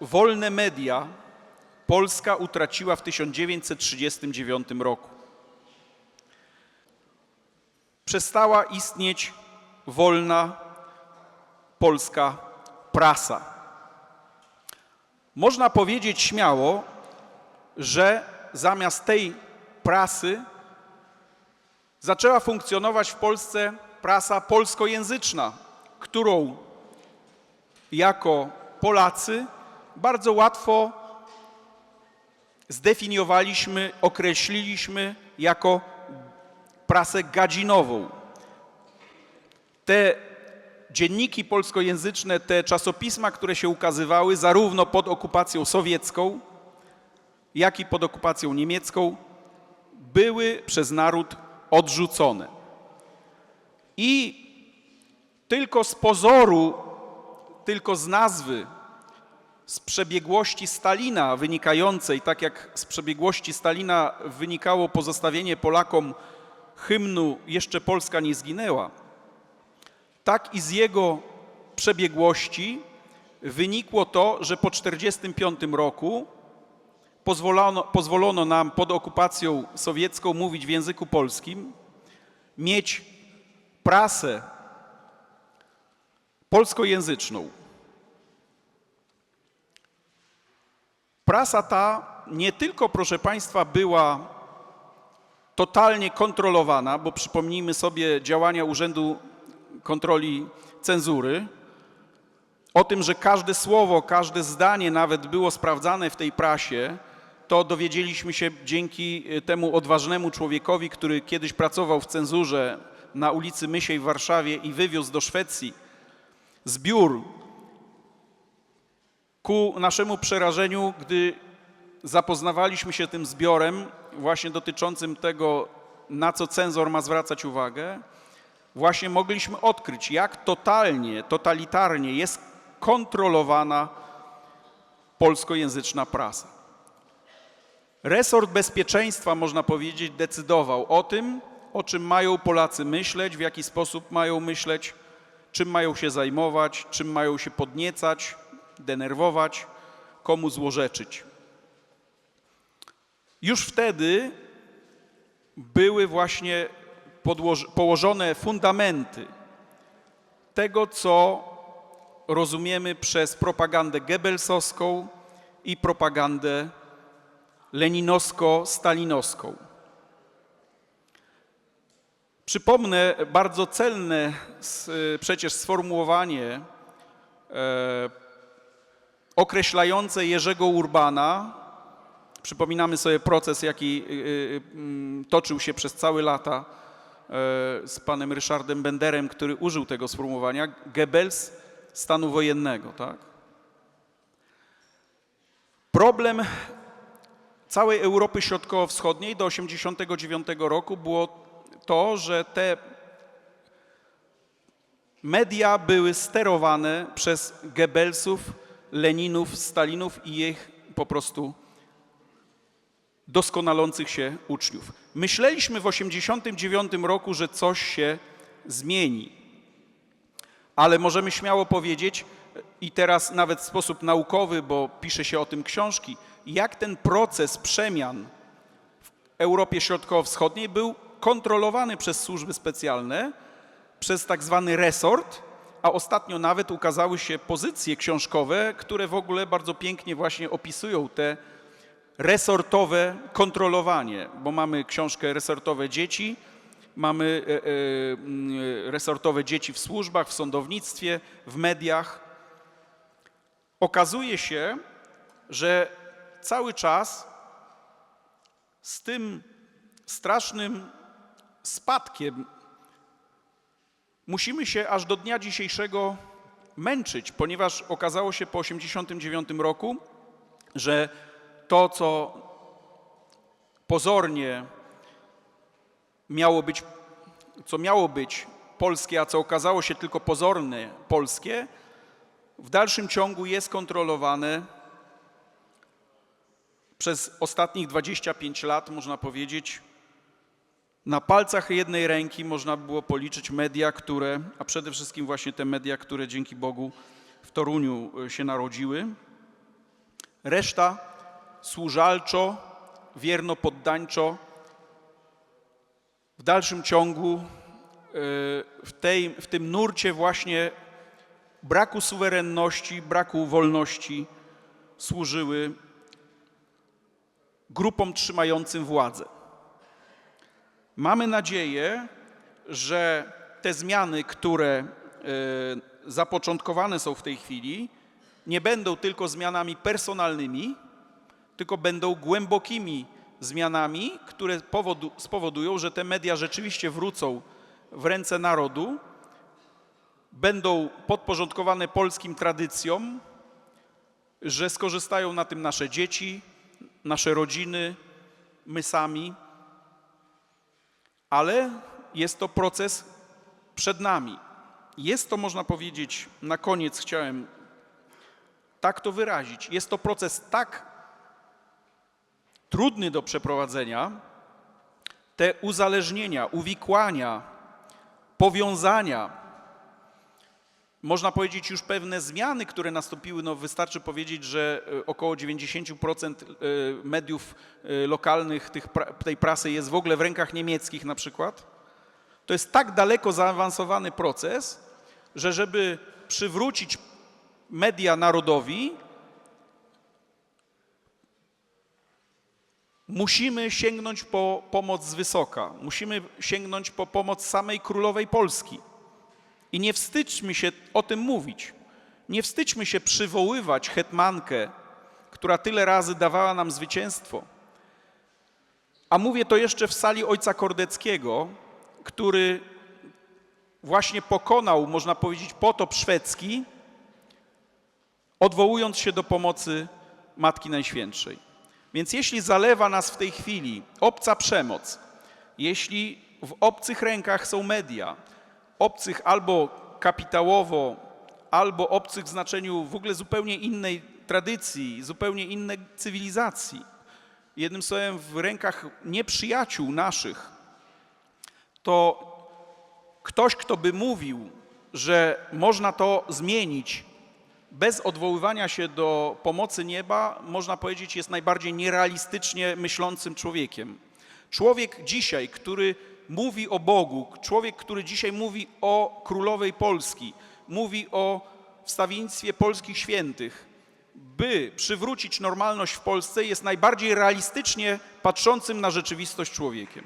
wolne media Polska utraciła w 1939 roku. Przestała istnieć wolna polska prasa. Można powiedzieć śmiało, że zamiast tej prasy zaczęła funkcjonować w Polsce prasa polskojęzyczna, którą jako Polacy bardzo łatwo zdefiniowaliśmy, określiliśmy jako prasę gadzinową. Te dzienniki polskojęzyczne, te czasopisma, które się ukazywały zarówno pod okupacją sowiecką, jak i pod okupacją niemiecką, były przez naród odrzucone. I tylko z pozoru, tylko z nazwy, z przebiegłości Stalina wynikającej, tak jak z przebiegłości Stalina wynikało pozostawienie Polakom hymnu Jeszcze Polska nie zginęła, tak i z jego przebiegłości wynikło to, że po 1945 roku pozwolono, pozwolono nam pod okupacją sowiecką mówić w języku polskim, mieć prasę polskojęzyczną. Prasa ta nie tylko, proszę Państwa, była totalnie kontrolowana, bo przypomnijmy sobie działania Urzędu Kontroli Cenzury, o tym, że każde słowo, każde zdanie nawet było sprawdzane w tej prasie, to dowiedzieliśmy się dzięki temu odważnemu człowiekowi, który kiedyś pracował w cenzurze na ulicy Mysiej w Warszawie i wywiózł do Szwecji zbiór ku naszemu przerażeniu, gdy zapoznawaliśmy się tym zbiorem, właśnie dotyczącym tego, na co cenzor ma zwracać uwagę, właśnie mogliśmy odkryć, jak totalnie, totalitarnie jest kontrolowana polskojęzyczna prasa. Resort bezpieczeństwa, można powiedzieć, decydował o tym, o czym mają Polacy myśleć, w jaki sposób mają myśleć, czym mają się zajmować, czym mają się podniecać, denerwować, komu złorzeczyć. Już wtedy były właśnie położone fundamenty tego, co rozumiemy przez propagandę gebelsowską i propagandę leninowsko-stalinowską. Przypomnę bardzo celne przecież sformułowanie e, określające Jerzego Urbana. Przypominamy sobie proces, jaki y, y, mm, toczył się przez całe lata e, z panem Ryszardem Benderem, który użył tego sformułowania Goebbels stanu wojennego. Tak? Problem całej Europy Środkowo-Wschodniej do 1989 roku było to, że te media były sterowane przez Goebbelsów, Leninów, Stalinów i ich po prostu doskonalących się uczniów. Myśleliśmy w 1989 roku, że coś się zmieni, ale możemy śmiało powiedzieć, i teraz nawet w sposób naukowy, bo pisze się o tym książki, jak ten proces przemian w Europie Środkowo-Wschodniej był kontrolowany przez służby specjalne, przez tak zwany resort, a ostatnio nawet ukazały się pozycje książkowe, które w ogóle bardzo pięknie właśnie opisują te resortowe kontrolowanie, bo mamy książkę Resortowe Dzieci, mamy e, e, mm, resortowe dzieci w służbach, w sądownictwie, w mediach. Okazuje się, że cały czas z tym strasznym spadkiem musimy się aż do dnia dzisiejszego męczyć, ponieważ okazało się po 1989 roku, że to, co pozornie miało być, co miało być polskie, a co okazało się tylko pozorne polskie, w dalszym ciągu jest kontrolowane przez ostatnich 25 lat, można powiedzieć, na palcach jednej ręki można by było policzyć media, które, a przede wszystkim właśnie te media, które dzięki Bogu w Toruniu e, się narodziły. Reszta służalczo, wierno poddańczo, w dalszym ciągu y, w, tej, w tym nurcie właśnie braku suwerenności, braku wolności służyły grupom trzymającym władzę. Mamy nadzieję, że te zmiany, które y, zapoczątkowane są w tej chwili, nie będą tylko zmianami personalnymi, tylko będą głębokimi zmianami, które powodu, spowodują, że te media rzeczywiście wrócą w ręce narodu, będą podporządkowane polskim tradycjom, że skorzystają na tym nasze dzieci, nasze rodziny, my sami, ale jest to proces przed nami. Jest to, można powiedzieć, na koniec chciałem tak to wyrazić. Jest to proces tak trudny do przeprowadzenia, te uzależnienia, uwikłania, powiązania, można powiedzieć już pewne zmiany, które nastąpiły, no wystarczy powiedzieć, że e, około 90% e, mediów e, lokalnych, tych, tej prasy jest w ogóle w rękach niemieckich na przykład. To jest tak daleko zaawansowany proces, że żeby przywrócić media narodowi, musimy sięgnąć po pomoc z wysoka. Musimy sięgnąć po pomoc samej królowej Polski. I nie wstydźmy się o tym mówić. Nie wstydźmy się przywoływać hetmankę, która tyle razy dawała nam zwycięstwo. A mówię to jeszcze w sali ojca Kordeckiego, który właśnie pokonał, można powiedzieć, potop szwedzki, odwołując się do pomocy Matki Najświętszej. Więc jeśli zalewa nas w tej chwili obca przemoc, jeśli w obcych rękach są media, obcych albo kapitałowo, albo obcych w znaczeniu w ogóle zupełnie innej tradycji, zupełnie innej cywilizacji, jednym słowem w rękach nieprzyjaciół naszych, to ktoś, kto by mówił, że można to zmienić bez odwoływania się do pomocy nieba, można powiedzieć, jest najbardziej nierealistycznie myślącym człowiekiem. Człowiek dzisiaj, który mówi o Bogu, człowiek, który dzisiaj mówi o królowej Polski, mówi o wstawiennictwie polskich świętych, by przywrócić normalność w Polsce, jest najbardziej realistycznie patrzącym na rzeczywistość człowiekiem.